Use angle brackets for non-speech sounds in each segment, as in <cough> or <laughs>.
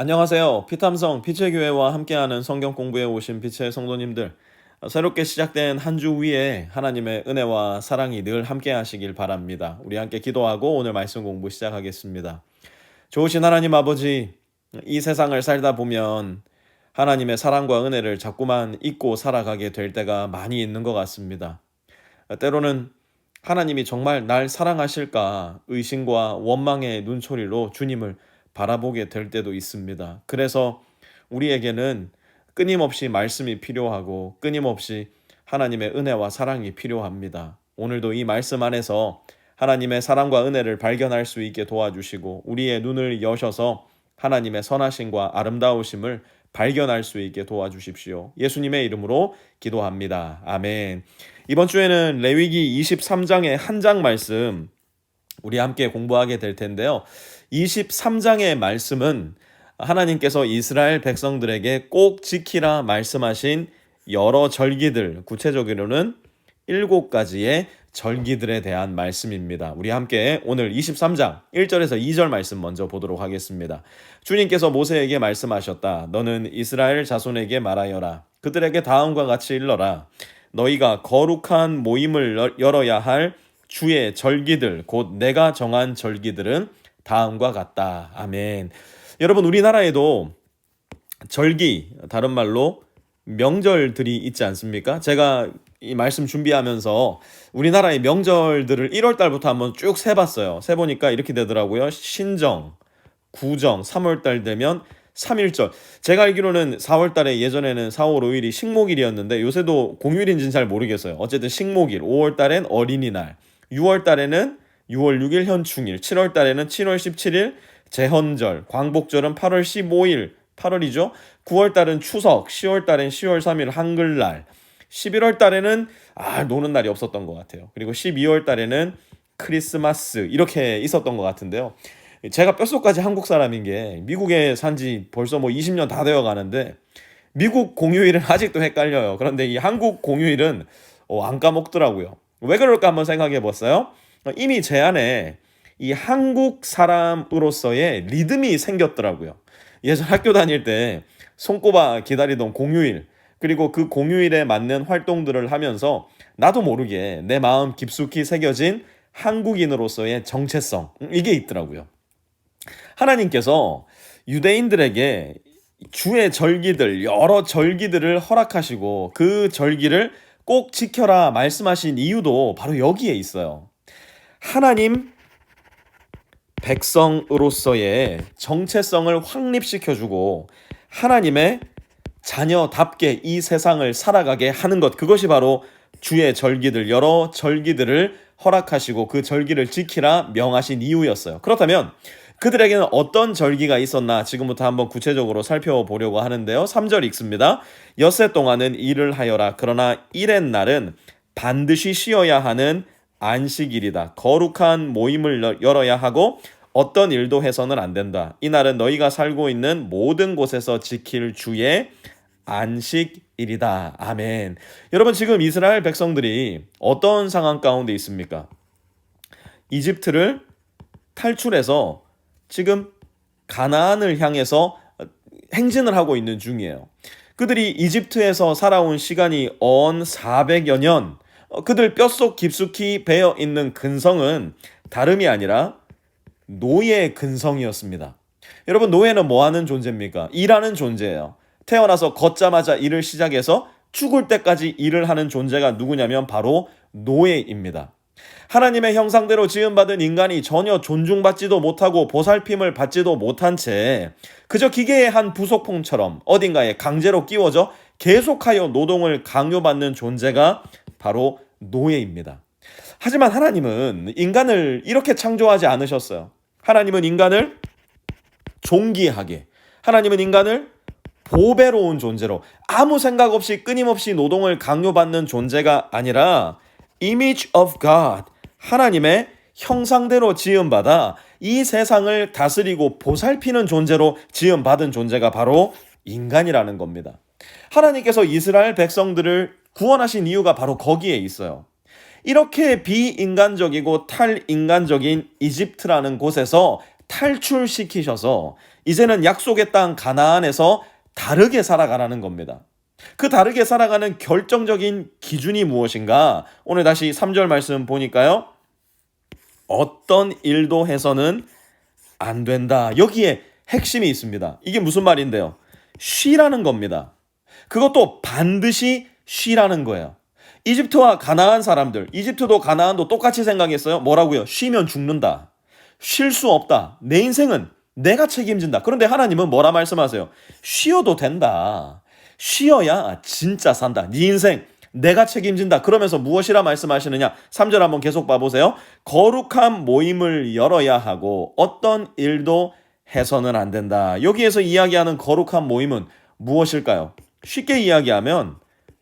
안녕하세요. 피탐성 피체 교회와 함께하는 성경 공부에 오신 피체 성도님들. 새롭게 시작된 한 주 위에 하나님의 은혜와 사랑이 늘 함께 하시길 바랍니다. 우리 함께 기도하고 오늘 말씀 공부 시작하겠습니다. 좋으신 하나님 아버지, 이 세상을 살다 보면 하나님의 사랑과 은혜를 자꾸만 잊고 살아가게 될 때가 많이 있는 것 같습니다. 때로는 하나님이 정말 날 사랑하실까 의심과 원망의 눈초리로 주님을 바라보게 될 때도 있습니다. 그래서 우리에게는 끊임없이 말씀이 필요하고 끊임없이 하나님의 은혜와 사랑이 필요합니다. 오늘도 이 말씀 안에서 하나님의 사랑과 은혜를 발견할 수 있게 도와주시고 우리의 눈을 여셔서 하나님의 선하심과 아름다우심을 발견할 수 있게 도와주십시오. 예수님의 이름으로 기도합니다. 아멘. 이번 주에는 레위기 23장의 한 장 말씀 우리 함께 공부하게 될 텐데요. 23장의 말씀은 하나님께서 이스라엘 백성들에게 꼭 지키라 말씀하신 여러 절기들, 구체적으로는 일곱 가지의 절기들에 대한 말씀입니다. 우리 함께 오늘 23장 1절에서 2절 말씀 먼저 보도록 하겠습니다. 주님께서 모세에게 말씀하셨다. 너는 이스라엘 자손에게 말하여라. 그들에게 다음과 같이 일러라. 너희가 거룩한 모임을 열어야 할 주의 절기들, 곧 내가 정한 절기들은 다음과 같다. 아멘. 여러분, 우리나라에도 절기, 다른 말로 명절들이 있지 않습니까? 제가 이 말씀 준비하면서 우리나라의 명절들을 1월 달부터 한번 쭉 세봤어요. 세보니까 이렇게 되더라고요. 신정, 구정, 3월 달 되면 3일절. 제가 알기로는 4월 달에 예전에는 4월 5일이 식목일이었는데 요새도 공휴일인지는 잘 모르겠어요. 어쨌든 식목일, 5월 달엔 어린이날, 6월 달에는 6월 6일 현충일, 7월 달에는 7월 17일 제헌절, 광복절은 8월 15일, 8월이죠. 9월 달은 추석, 10월 달엔 10월 3일 한글날, 11월 달에는 아 노는 날이 없었던 것 같아요. 그리고 12월 달에는 크리스마스 이렇게 있었던 것 같은데요. 제가 뼛속까지 한국 사람인 게 미국에 산 지 벌써 뭐 20년 다 되어 가는데 미국 공휴일은 <laughs> 아직도 헷갈려요. 그런데 이 한국 공휴일은 어, 안 까먹더라고요. 왜 그럴까 한번 생각해 봤어요. 이미 제 안에 이 한국 사람으로서의 리듬이 생겼더라고요. 예전 학교 다닐 때 손꼽아 기다리던 공휴일 그리고 그 공휴일에 맞는 활동들을 하면서 나도 모르게 내 마음 깊숙이 새겨진 한국인으로서의 정체성 이게 있더라고요. 하나님께서 유대인들에게 주의 절기들 여러 절기들을 허락하시고 그 절기를 꼭 지켜라 말씀하신 이유도 바로 여기에 있어요. 하나님 백성으로서의 정체성을 확립시켜주고 하나님의 자녀답게 이 세상을 살아가게 하는 것 그것이 바로 주의 절기들 여러 절기들을 허락하시고 그 절기를 지키라 명하신 이유였어요. 그렇다면 그들에게는 어떤 절기가 있었나 지금부터 한번 구체적으로 살펴보려고 하는데요. 3절 읽습니다. 엿새 동안은 일을 하여라. 그러나 일의 날은 반드시 쉬어야 하는 안식일이다. 거룩한 모임을 열어야 하고 어떤 일도 해서는 안 된다. 이날은 너희가 살고 있는 모든 곳에서 지킬 주의 안식일이다. 아멘. 여러분 지금 이스라엘 백성들이 어떤 상황 가운데 있습니까? 이집트를 탈출해서 지금 가나안을 향해서 행진을 하고 있는 중이에요. 그들이 이집트에서 살아온 시간이 언 400여 년, 그들 뼛속 깊숙이 배어 있는 근성은 다름이 아니라 노예 근성이었습니다. 여러분, 노예는 뭐 하는 존재입니까? 일하는 존재예요. 태어나서 걷자마자 일을 시작해서 죽을 때까지 일을 하는 존재가 누구냐면 바로 노예입니다. 하나님의 형상대로 지음받은 인간이 전혀 존중받지도 못하고 보살핌을 받지도 못한 채 그저 기계의 한 부속품처럼 어딘가에 강제로 끼워져 계속하여 노동을 강요받는 존재가 바로 노예입니다. 하지만 하나님은 인간을 이렇게 창조하지 않으셨어요. 하나님은 인간을 존귀하게, 하나님은 인간을 보배로운 존재로 아무 생각 없이 끊임없이 노동을 강요받는 존재가 아니라 image of God, 하나님의 형상대로 지음받아 이 세상을 다스리고 보살피는 존재로 지음받은 존재가 바로 인간이라는 겁니다. 하나님께서 이스라엘 백성들을 구원하신 이유가 바로 거기에 있어요. 이렇게 비인간적이고 탈인간적인 이집트라는 곳에서 탈출시키셔서 이제는 약속의 땅 가나안에서 다르게 살아가라는 겁니다. 그 다르게 살아가는 결정적인 기준이 무엇인가? 오늘 다시 3절 말씀 보니까요. 어떤 일도 해서는 안 된다. 여기에 핵심이 있습니다. 이게 무슨 말인데요? 쉬라는 겁니다. 그것도 반드시 쉬라는 거예요. 이집트와 가나안 사람들, 이집트도 가나안도 똑같이 생각했어요. 뭐라고요? 쉬면 죽는다. 쉴 수 없다. 내 인생은 내가 책임진다. 그런데 하나님은 뭐라 말씀하세요? 쉬어도 된다. 쉬어야 진짜 산다. 네 인생 내가 책임진다. 그러면서 무엇이라 말씀하시느냐? 3절 한번 계속 봐보세요. 거룩한 모임을 열어야 하고 어떤 일도 해서는 안 된다. 여기에서 이야기하는 거룩한 모임은 무엇일까요? 쉽게 이야기하면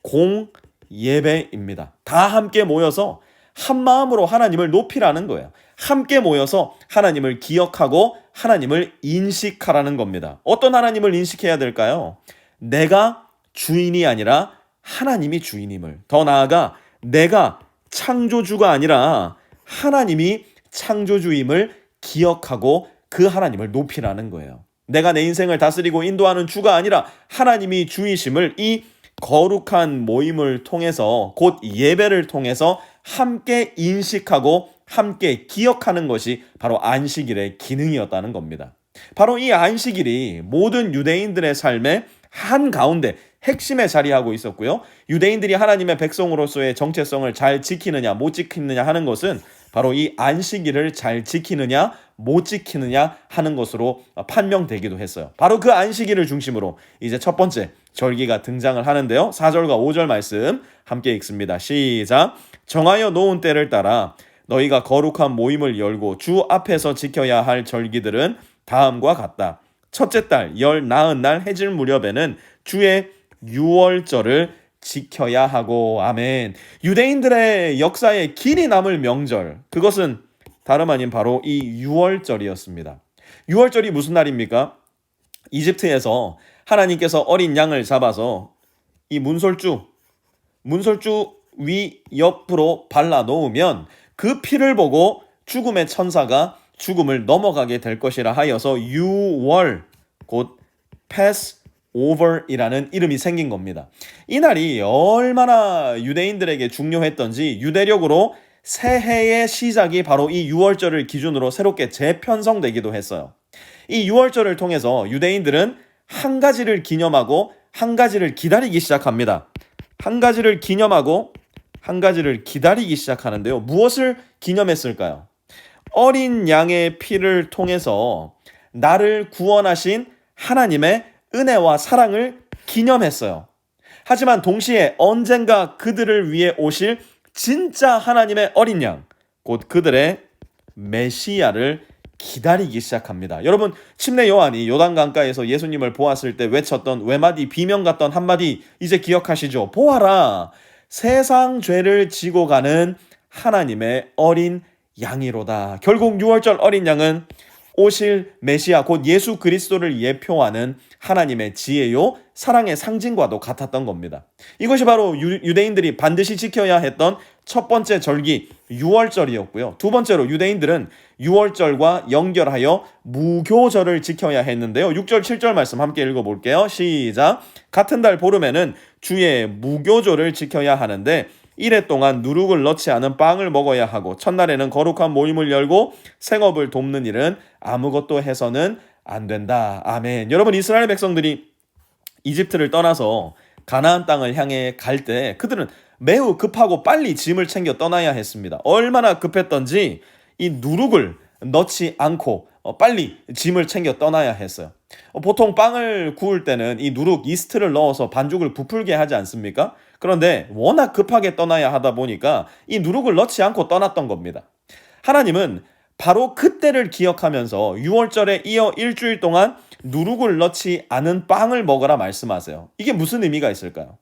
공 예배입니다. 다 함께 모여서 한 마음으로 하나님을 높이라는 거예요. 함께 모여서 하나님을 기억하고 하나님을 인식하라는 겁니다. 어떤 하나님을 인식해야 될까요? 내가 주인이 아니라 하나님이 주인임을. 더 나아가 내가 창조주가 아니라 하나님이 창조주임을 기억하고 그 하나님을 높이라는 거예요. 내가 내 인생을 다스리고 인도하는 주가 아니라 하나님이 주이심을 이 거룩한 모임을 통해서 곧 예배를 통해서 함께 인식하고 함께 기억하는 것이 바로 안식일의 기능이었다는 겁니다. 바로 이 안식일이 모든 유대인들의 삶의 한 가운데 핵심에 자리하고 있었고요. 유대인들이 하나님의 백성으로서의 정체성을 잘 지키느냐 못 지키느냐 하는 것은 바로 이 안식일을 잘 지키느냐 못 지키느냐 하는 것으로 판명되기도 했어요. 바로 그 안식일을 중심으로 이제 첫 번째 절기가 등장을 하는데요. 4절과 5절 말씀 함께 읽습니다. 시작. 정하여 놓은 때를 따라 너희가 거룩한 모임을 열고 주 앞에서 지켜야 할 절기들은 다음과 같다. 첫째 달, 열 나흔 날 해질 무렵에는 주의 유월절을 지켜야 하고 아멘. 유대인들의 역사에 길이 남을 명절 그것은 다름 아닌 바로 이 유월절이었습니다. 유월절이 무슨 날입니까? 이집트에서 하나님께서 어린 양을 잡아서 이 문설주 문설주 위 옆으로 발라 놓으면 그 피를 보고 죽음의 천사가 죽음을 넘어가게 될 것이라 하여서 유월 곧 pass over이라는 이름이 생긴 겁니다. 이 날이 얼마나 유대인들에게 중요했던지 유대력으로 새해의 시작이 바로 이 유월절을 기준으로 새롭게 재편성되기도 했어요. 이 유월절을 통해서 유대인들은 한 가지를 기념하고 한 가지를 기다리기 시작합니다. 한 가지를 기념하고 한 가지를 기다리기 시작하는데요. 무엇을 기념했을까요? 어린 양의 피를 통해서 나를 구원하신 하나님의 은혜와 사랑을 기념했어요. 하지만 동시에 언젠가 그들을 위해 오실 진짜 하나님의 어린 양, 곧 그들의 메시아를 기다리기 시작합니다. 여러분, 침례 요한이 요단 강가에서 예수님을 보았을 때 외쳤던 외마디 비명 같던 한마디 이제 기억하시죠? 보아라. 세상 죄를 지고 가는 하나님의 어린 양이로다. 결국 6월절 어린 양은 오실 메시아 곧 예수 그리스도를 예표하는 하나님의 지혜요 사랑의 상징과도 같았던 겁니다. 이것이 바로 유, 대인들이 반드시 지켜야 했던 첫 번째 절기 6월절이었고요. 두 번째로 유대인들은 6월절과 연결하여 무교절을 지켜야 했는데요. 6절 7절 말씀 함께 읽어 볼게요. 시작. 같은 달 보름에는 주의 무교절을 지켜야 하는데 이래 동안 누룩을 넣지 않은 빵을 먹어야 하고 첫날에는 거룩한 모임을 열고 생업을 돕는 일은 아무것도 해서는 안 된다. 아멘. 여러분 이스라엘 백성들이 이집트를 떠나서 가나안 땅을 향해 갈 때 그들은 매우 급하고 빨리 짐을 챙겨 떠나야 했습니다. 얼마나 급했던지 이 누룩을 넣지 않고 어, 빨리 짐을 챙겨 떠나야 했어요. 어, 보통 빵을 구울 때는 이 누룩 이스트를 넣어서 반죽을 부풀게 하지 않습니까? 그런데 워낙 급하게 떠나야 하다 보니까 이 누룩을 넣지 않고 떠났던 겁니다. 하나님은 바로 그때를 기억하면서 6월절에 이어 일주일 동안 누룩을 넣지 않은 빵을 먹어라 말씀하세요. 이게 무슨 의미가 있을까요?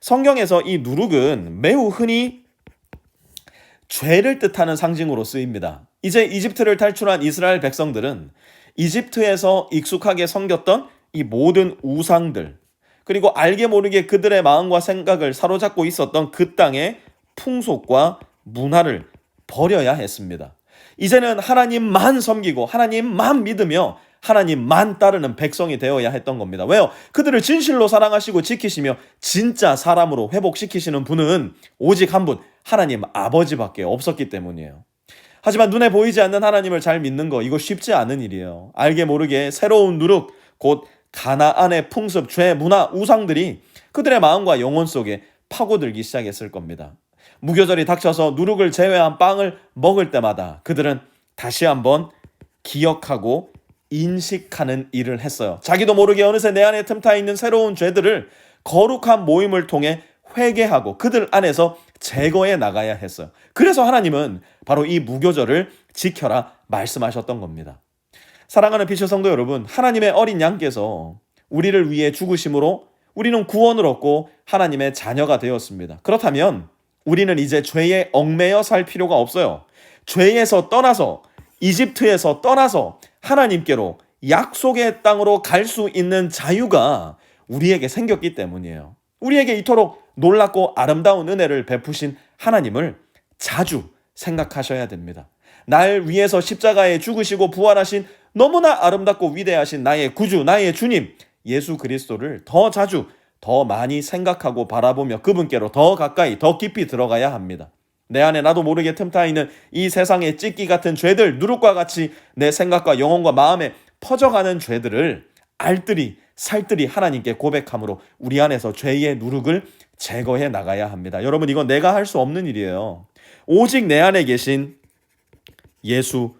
성경에서 이 누룩은 매우 흔히 죄를 뜻하는 상징으로 쓰입니다. 이제 이집트를 탈출한 이스라엘 백성들은 이집트에서 익숙하게 섬겼던 이 모든 우상들, 그리고 알게 모르게 그들의 마음과 생각을 사로잡고 있었던 그 땅의 풍속과 문화를 버려야 했습니다. 이제는 하나님만 섬기고 하나님만 믿으며 하나님만 따르는 백성이 되어야 했던 겁니다. 왜요? 그들을 진실로 사랑하시고 지키시며 진짜 사람으로 회복시키시는 분은 오직 한 분, 하나님 아버지밖에 없었기 때문이에요. 하지만 눈에 보이지 않는 하나님을 잘 믿는 거 이거 쉽지 않은 일이에요. 알게 모르게 새로운 누룩, 곧 가나안의 풍습, 죄, 문화, 우상들이 그들의 마음과 영혼 속에 파고들기 시작했을 겁니다. 무교절이 닥쳐서 누룩을 제외한 빵을 먹을 때마다 그들은 다시 한번 기억하고 인식하는 일을 했어요. 자기도 모르게 어느새 내 안에 틈타 있는 새로운 죄들을 거룩한 모임을 통해 회개하고 그들 안에서 제거해 나가야 했어요. 그래서 하나님은 바로 이 무교절을 지켜라 말씀하셨던 겁니다. 사랑하는 피처 성도 여러분, 하나님의 어린 양께서 우리를 위해 죽으심으로 우리는 구원을 얻고 하나님의 자녀가 되었습니다. 그렇다면 우리는 이제 죄에 얽매여 살 필요가 없어요. 죄에서 떠나서 이집트에서 떠나서 하나님께로 약속의 땅으로 갈 수 있는 자유가 우리에게 생겼기 때문이에요. 우리에게 이토록 놀랍고 아름다운 은혜를 베푸신 하나님을 자주 생각하셔야 됩니다. 날 위해서 십자가에 죽으시고 부활하신 너무나 아름답고 위대하신 나의 구주, 나의 주님, 예수 그리스도를 더 자주, 더 많이 생각하고 바라보며 그분께로 더 가까이, 더 깊이 들어가야 합니다. 내 안에 나도 모르게 틈타 있는 이 세상의 찢기 같은 죄들, 누룩과 같이 내 생각과 영혼과 마음에 퍼져가는 죄들을 알뜰히 살뜰히 하나님께 고백함으로 우리 안에서 죄의 누룩을 제거해 나가야 합니다. 여러분 이건 내가 할 수 없는 일이에요. 오직 내 안에 계신 예수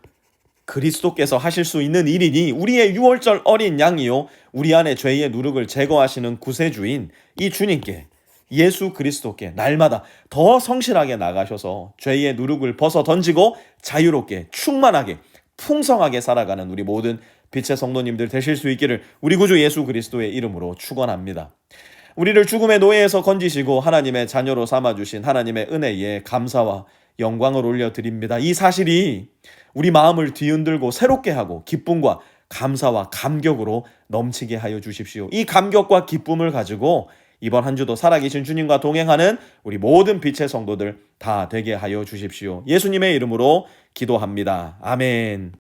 그리스도께서 하실 수 있는 일이니 우리의 유월절 어린 양이요 우리 안에 죄의 누룩을 제거하시는 구세주인 이 주님께 예수 그리스도께 날마다 더 성실하게 나가셔서 죄의 누룩을 벗어 던지고 자유롭게 충만하게 풍성하게 살아가는 우리 모든 빛의 성도님들 되실 수 있기를 우리 구주 예수 그리스도의 이름으로 축원합니다. 우리를 죽음의 노예에서 건지시고 하나님의 자녀로 삼아 주신 하나님의 은혜에 감사와 영광을 올려 드립니다. 이 사실이 우리 마음을 뒤흔들고 새롭게 하고 기쁨과 감사와 감격으로 넘치게 하여 주십시오. 이 감격과 기쁨을 가지고 이번 한 주도 살아계신 주님과 동행하는 우리 모든 빛의 성도들 다 되게 하여 주십시오. 예수님의 이름으로 기도합니다. 아멘.